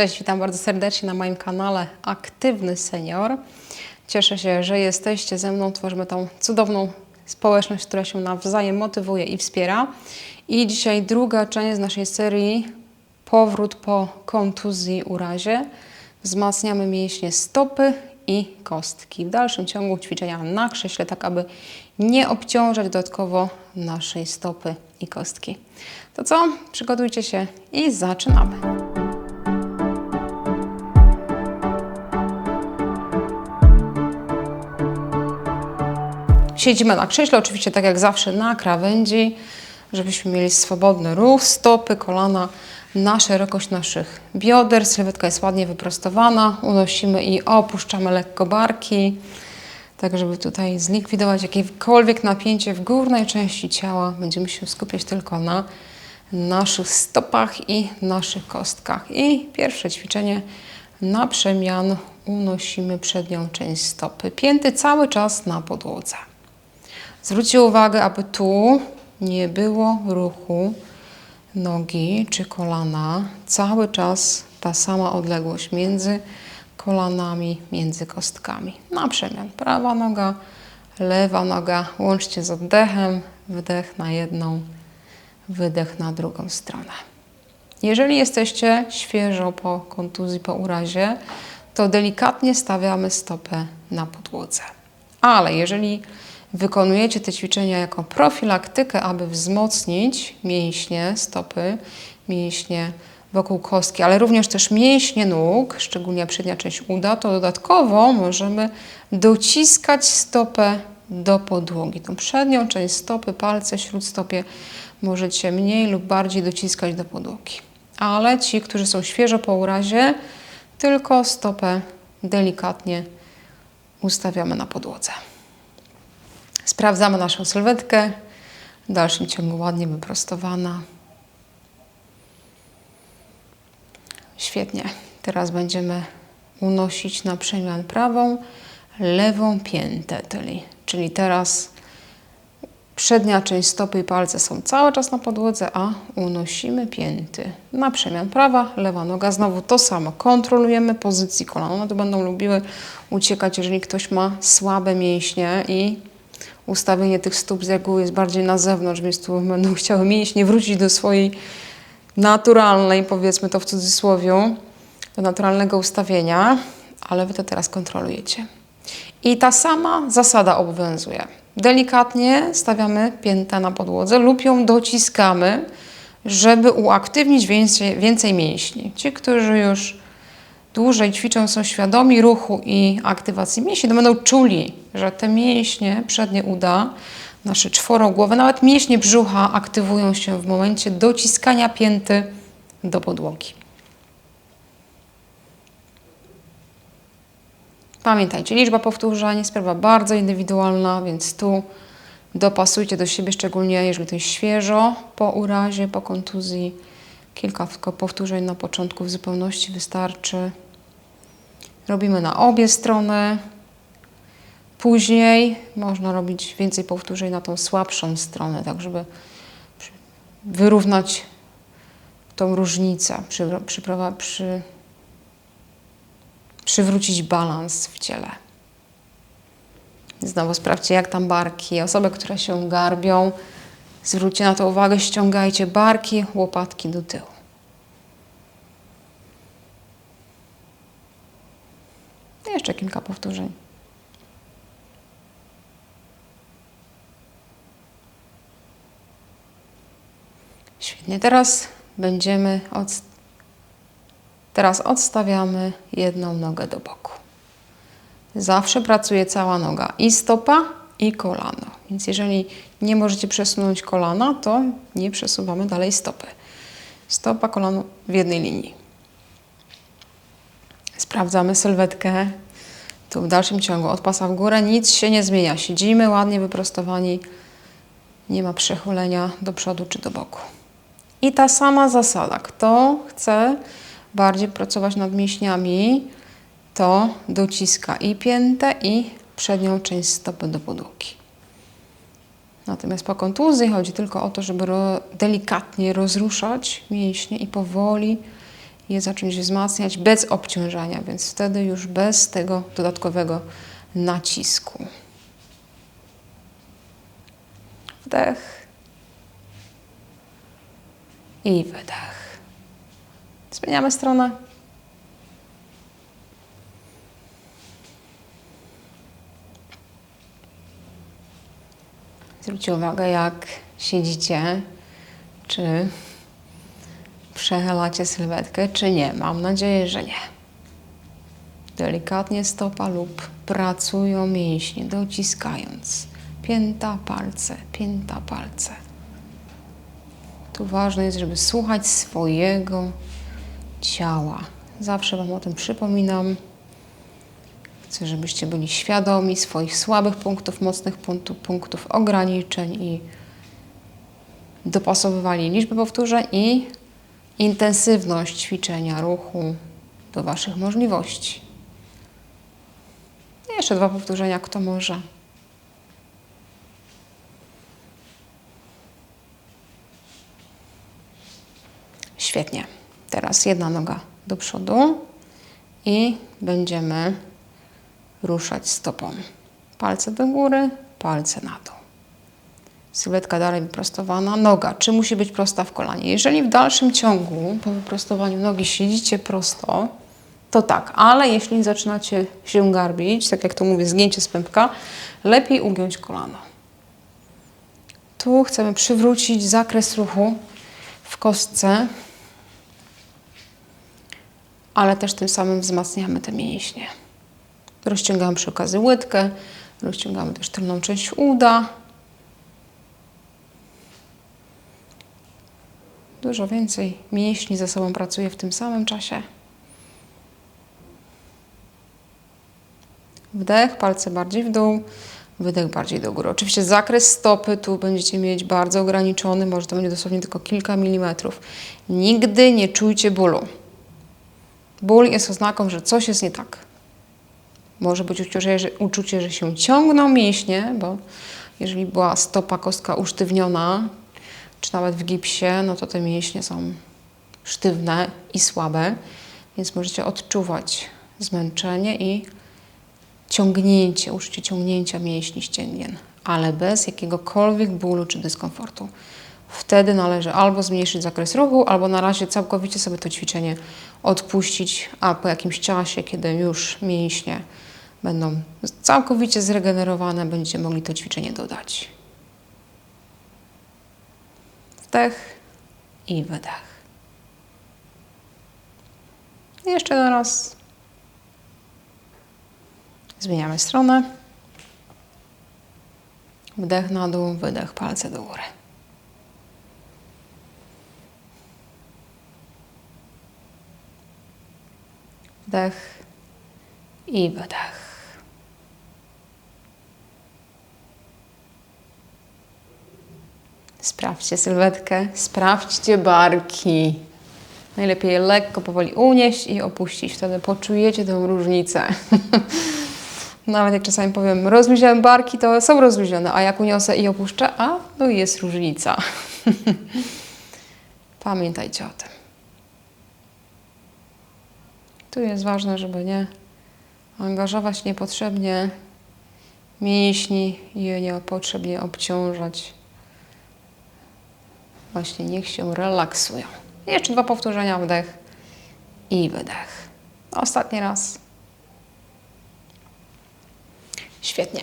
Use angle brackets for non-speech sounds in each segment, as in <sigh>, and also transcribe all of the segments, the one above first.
Cześć, witam bardzo serdecznie na moim kanale Aktywny Senior. Cieszę się, że jesteście ze mną. Tworzymy tą cudowną społeczność, która się nawzajem motywuje i wspiera. I dzisiaj druga część z naszej serii Powrót po kontuzji, urazie. Wzmacniamy mięśnie stopy i kostki. W dalszym ciągu ćwiczenia na krześle, tak aby nie obciążać dodatkowo naszej stopy i kostki. To co? Przygotujcie się i zaczynamy. Siedzimy na krześle, oczywiście tak jak zawsze na krawędzi, żebyśmy mieli swobodny ruch, stopy, kolana na szerokość naszych bioder. Sylwetka jest ładnie wyprostowana, unosimy i opuszczamy lekko barki, tak żeby tutaj zlikwidować jakiekolwiek napięcie w górnej części ciała. Będziemy się skupiać tylko na naszych stopach i naszych kostkach. I pierwsze ćwiczenie na przemian unosimy przednią część stopy. Pięty cały czas na podłodze. Zwróćcie uwagę, aby tu nie było ruchu nogi czy kolana. Cały czas ta sama odległość między kolanami, między kostkami. Na przemian prawa noga, lewa noga. Łączcie z oddechem. Wdech na jedną, wydech na drugą stronę. Jeżeli jesteście świeżo po kontuzji, po urazie, to delikatnie stawiamy stopę na podłodze. Ale jeżeli wykonujecie te ćwiczenia jako profilaktykę, aby wzmocnić mięśnie stopy, mięśnie wokół kostki, ale również też mięśnie nóg, szczególnie przednia część uda, to dodatkowo możemy dociskać stopę do podłogi. Tą przednią część stopy, palce, śródstopie możecie mniej lub bardziej dociskać do podłogi. Ale ci, którzy są świeżo po urazie, tylko stopę delikatnie ustawiamy na podłodze. Sprawdzamy naszą sylwetkę. W dalszym ciągu ładnie wyprostowana. Świetnie. Teraz będziemy unosić na przemian prawą, lewą piętę, czyli, czyli teraz przednia część stopy i palce są cały czas na podłodze, a unosimy pięty. Na przemian prawa, lewa noga. Znowu to samo. Kontrolujemy pozycji kolan. One to będą lubiły uciekać, jeżeli ktoś ma słabe mięśnie i ustawienie tych stóp z reguły jest bardziej na zewnątrz, więc tu będą <laughs> chciały mięśnie wrócić do swojej naturalnej, powiedzmy to w cudzysłowie, do naturalnego ustawienia, ale Wy to teraz kontrolujecie. I ta sama zasada obowiązuje. Delikatnie stawiamy piętę na podłodze lub ją dociskamy, żeby uaktywnić więcej, więcej mięśni. Ci, którzy już dłużej ćwiczą, są świadomi ruchu i aktywacji mięśni, to będą czuli, że te mięśnie przednie uda, nasze czworogłowe, nawet mięśnie brzucha aktywują się w momencie dociskania pięty do podłogi. Pamiętajcie, liczba powtórzeń, sprawa bardzo indywidualna, więc tu dopasujcie do siebie, szczególnie jeżeli to jest świeżo, po urazie, po kontuzji. Kilka powtórzeń na początku w zupełności wystarczy. Robimy na obie strony. Później można robić więcej powtórzeń na tą słabszą stronę, tak żeby wyrównać tą różnicę, przy, przy, przy, przywrócić balans w ciele. Znowu sprawdźcie, jak tam barki. Osoby, które się garbią, zwróćcie na to uwagę, ściągajcie barki, łopatki do tyłu. Jeszcze kilka powtórzeń. Świetnie. Teraz będziemy od... Teraz odstawiamy jedną nogę do boku. Zawsze pracuje cała noga i stopa, i kolano. Więc jeżeli nie możecie przesunąć kolana, to nie przesuwamy dalej stopy. Stopa, kolano w jednej linii. Sprawdzamy sylwetkę. Tu w dalszym ciągu od pasa w górę nic się nie zmienia. Siedzimy ładnie wyprostowani. Nie ma przechylenia do przodu czy do boku. I ta sama zasada. Kto chce bardziej pracować nad mięśniami, to dociska i piętę, i przednią część stopy do podłogi. Natomiast po kontuzji chodzi tylko o to, żeby ro delikatnie rozruszać mięśnie i powoli je zacząć wzmacniać bez obciążania, więc wtedy już bez tego dodatkowego nacisku. Wdech i wydech. Zmieniamy stronę. Zwróćcie uwagę, jak siedzicie, czy przechylacie sylwetkę, czy nie. Mam nadzieję, że nie. Delikatnie stopa lub pracują mięśnie, dociskając. Pięta, palce, pięta, palce. Tu ważne jest, żeby słuchać swojego ciała. Zawsze Wam o tym przypominam. Chcę, żebyście byli świadomi swoich słabych punktów, mocnych punktów, punktów ograniczeń i dopasowywali liczbę powtórzeń i intensywność ćwiczenia ruchu do Waszych możliwości. Jeszcze dwa powtórzenia, kto może. Świetnie. Teraz jedna noga do przodu i będziemy ruszać stopą. Palce do góry, palce na dół. Sylwetka dalej wyprostowana. Noga, czy musi być prosta w kolanie? Jeżeli w dalszym ciągu po wyprostowaniu nogi siedzicie prosto, to tak, ale jeśli zaczynacie się garbić, tak jak to mówię, zgięcie z pępka, lepiej ugiąć kolano. Tu chcemy przywrócić zakres ruchu w kostce, ale też tym samym wzmacniamy te mięśnie. Rozciągamy przy okazji łydkę, rozciągamy też tylną część uda. Dużo więcej mięśni ze sobą pracuje w tym samym czasie. Wdech, palce bardziej w dół, wydech bardziej do góry. Oczywiście zakres stopy tu będziecie mieć bardzo ograniczony, może to będzie dosłownie tylko kilka milimetrów. Nigdy nie czujcie bólu. Ból jest oznaką, że coś jest nie tak. Może być uczucie, że, uczucie, że się ciągną mięśnie, bo jeżeli była stopa, kostka usztywniona, czy nawet w gipsie, no to te mięśnie są sztywne i słabe, więc możecie odczuwać zmęczenie i ciągnięcie, uczucie ciągnięcia mięśni ścięgien, ale bez jakiegokolwiek bólu czy dyskomfortu. Wtedy należy albo zmniejszyć zakres ruchu, albo na razie całkowicie sobie to ćwiczenie odpuścić, a po jakimś czasie, kiedy już mięśnie będą całkowicie zregenerowane, będziecie mogli to ćwiczenie dodać. Wdech i wydech. Jeszcze raz. Zmieniamy stronę. Wdech na dół, wydech, palce do góry. Wdech i wydech. Sprawdźcie sylwetkę, sprawdźcie barki. Najlepiej je lekko, powoli unieść i opuścić. Wtedy poczujecie tę różnicę. <laughs> Nawet jak czasami powiem, rozluźniałem barki, to są rozluźnione, a jak uniosę i opuszczę, a no jest różnica. <laughs> Pamiętajcie o tym. Tu jest ważne, żeby nie angażować niepotrzebnie mięśni i je niepotrzebnie obciążać. Właśnie niech się relaksują. Jeszcze dwa powtórzenia, wdech i wydech. Ostatni raz. Świetnie.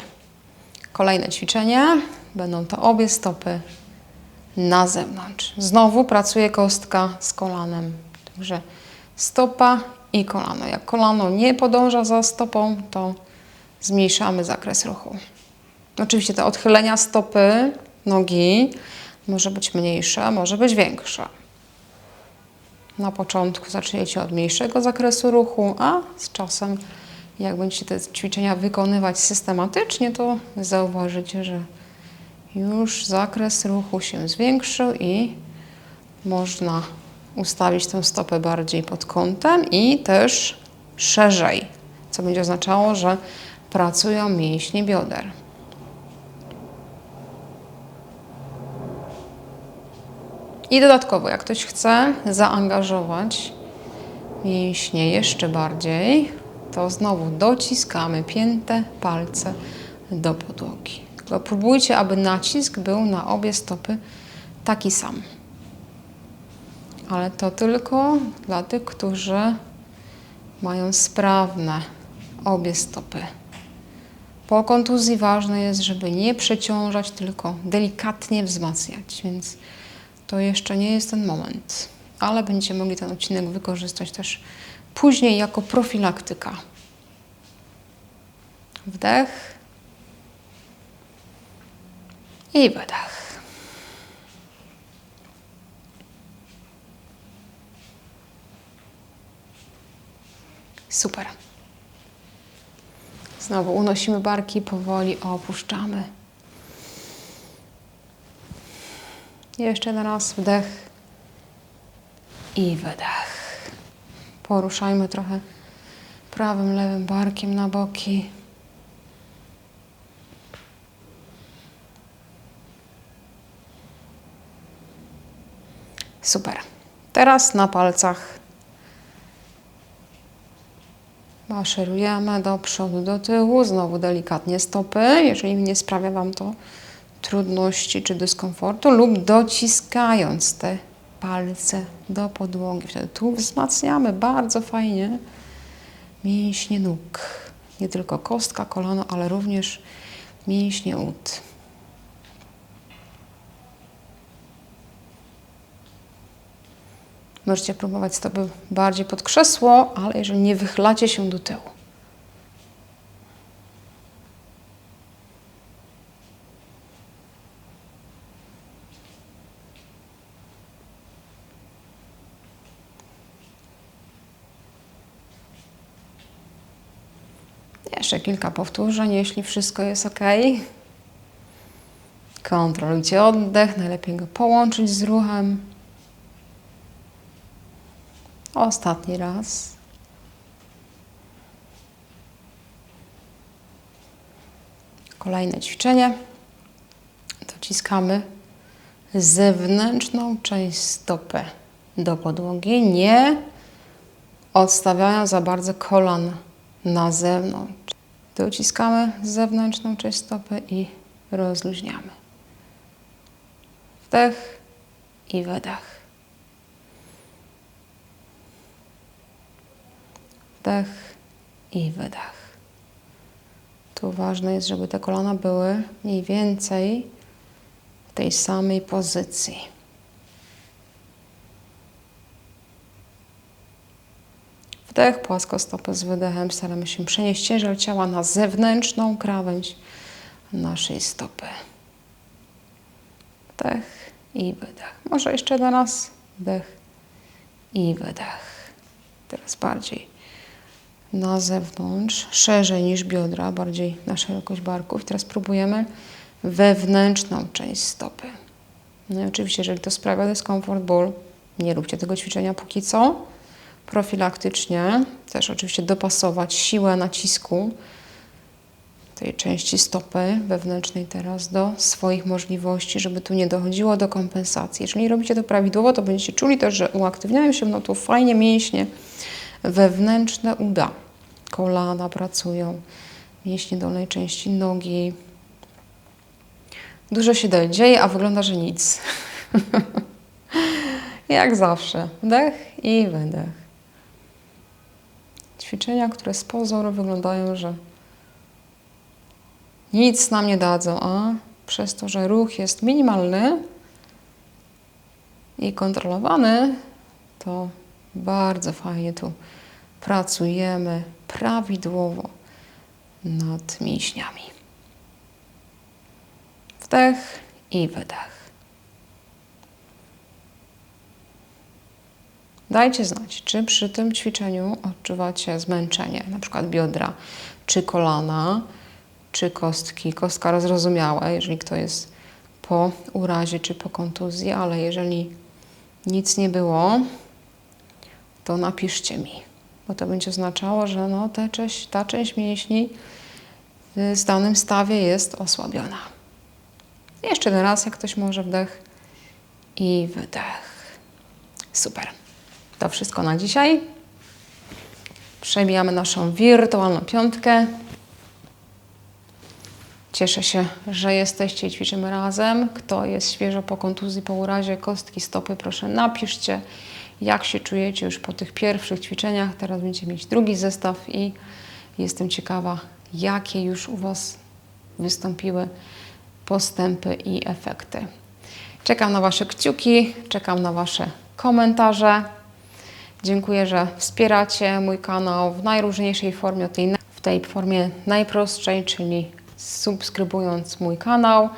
Kolejne ćwiczenie. Będą to obie stopy na zewnątrz. Znowu pracuje kostka z kolanem. Także stopa i kolano. Jak kolano nie podąża za stopą, to zmniejszamy zakres ruchu. Oczywiście te odchylenia stopy, nogi może być mniejsze, może być większe. Na początku zaczniecie od mniejszego zakresu ruchu, a z czasem, jak będziecie te ćwiczenia wykonywać systematycznie, to zauważycie, że już zakres ruchu się zwiększył i można ustawić tę stopę bardziej pod kątem i też szerzej, co będzie oznaczało, że pracują mięśnie bioder. I dodatkowo, jak ktoś chce zaangażować mięśnie jeszcze bardziej, to znowu dociskamy pięte palce do podłogi. Tylko próbujcie, aby nacisk był na obie stopy taki sam. Ale to tylko dla tych, którzy mają sprawne obie stopy. Po kontuzji ważne jest, żeby nie przeciążać, tylko delikatnie wzmacniać, więc to jeszcze nie jest ten moment, ale będziecie mogli ten odcinek wykorzystać też później jako profilaktyka. Wdech i wydech. Super. Znowu unosimy barki, powoli opuszczamy. Jeszcze raz wdech i wydech. Poruszajmy trochę prawym, lewym barkiem na boki. Super. Teraz na palcach maszerujemy do przodu, do tyłu, znowu delikatnie stopy, jeżeli nie sprawia Wam to trudności czy dyskomfortu, lub dociskając te palce do podłogi. Wtedy tu wzmacniamy bardzo fajnie mięśnie nóg. Nie tylko kostka, kolano, ale również mięśnie ud. Możecie próbować stopy bardziej pod krzesło, ale jeżeli nie wychylacie się do tyłu. Jeszcze kilka powtórzeń, jeśli wszystko jest ok. Kontrolujcie oddech, najlepiej go połączyć z ruchem. Ostatni raz. Kolejne ćwiczenie. Dociskamy zewnętrzną część stopy do podłogi, nie odstawiając za bardzo kolan na zewnątrz. Dociskamy zewnętrzną część stopy i rozluźniamy. Wdech i wydech. wdech i wydech. Tu ważne jest, żeby te kolana były mniej więcej w tej samej pozycji. Wdech, płaskostopy z wydechem. Staramy się przenieść ciężar ciała na zewnętrzną krawędź naszej stopy. Wdech i wydech. Może jeszcze jeden raz. Wdech i wydech. Teraz bardziej na zewnątrz, szerzej niż biodra, bardziej na szerokość barków. Teraz próbujemy wewnętrzną część stopy. No i oczywiście, jeżeli to sprawia dyskomfort, ból, nie róbcie tego ćwiczenia póki co. Profilaktycznie też oczywiście dopasować siłę nacisku tej części stopy wewnętrznej teraz do swoich możliwości, żeby tu nie dochodziło do kompensacji. Jeżeli robicie to prawidłowo, to będziecie czuli też, że uaktywniają się no tu fajnie mięśnie wewnętrzne uda. Kolana pracują, mięśnie dolnej części nogi. Dużo się dzieje, a wygląda, że nic. <laughs> Jak zawsze. Wdech i wydech. Ćwiczenia, które z pozoru wyglądają, że nic nam nie dadzą, a przez to, że ruch jest minimalny i kontrolowany, to bardzo fajnie tu pracujemy prawidłowo nad mięśniami. Wdech i wydech. Dajcie znać, czy przy tym ćwiczeniu odczuwacie zmęczenie, na przykład biodra, czy kolana, czy kostki. Kostka rozrozumiała, jeżeli kto jest po urazie czy po kontuzji, ale jeżeli nic nie było, to napiszcie mi, bo to będzie oznaczało, że no, ta, część, ta część mięśni w danym stawie jest osłabiona. Jeszcze raz, jak ktoś może, wdech i wydech. Super. To wszystko na dzisiaj. Przebijamy naszą wirtualną piątkę. Cieszę się, że jesteście i ćwiczymy razem. Kto jest świeżo po kontuzji, po urazie kostki stopy, proszę napiszcie, jak się czujecie już po tych pierwszych ćwiczeniach. Teraz będziecie mieć drugi zestaw i jestem ciekawa, jakie już u Was wystąpiły postępy i efekty. Czekam na Wasze kciuki, czekam na Wasze komentarze. Dziękuję, że wspieracie mój kanał w najróżniejszej formie, w tej formie najprostszej, czyli subskrybując mój kanał,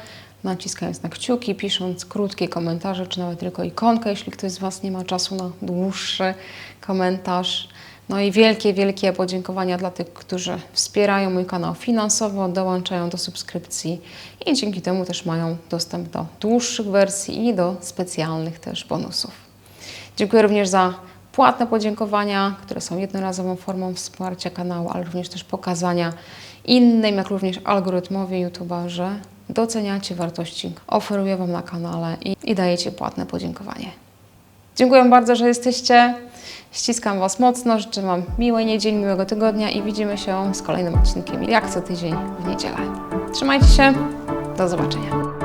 naciskając na kciuki, pisząc krótkie komentarze, czy nawet tylko ikonkę, jeśli ktoś z Was nie ma czasu na dłuższy komentarz. No i wielkie, wielkie podziękowania dla tych, którzy wspierają mój kanał finansowo, dołączają do subskrypcji i dzięki temu też mają dostęp do dłuższych wersji i do specjalnych też bonusów. Dziękuję również za płatne podziękowania, które są jednorazową formą wsparcia kanału, ale również też pokazania innym, jak również algorytmowi YouTube'a, że doceniacie wartości, oferuję Wam na kanale i, i dajecie płatne podziękowanie. Dziękuję bardzo, że jesteście. Ściskam Was mocno, życzę Wam miłej niedzieli, miłego tygodnia i widzimy się z kolejnym odcinkiem, jak co tydzień w niedzielę. Trzymajcie się, do zobaczenia.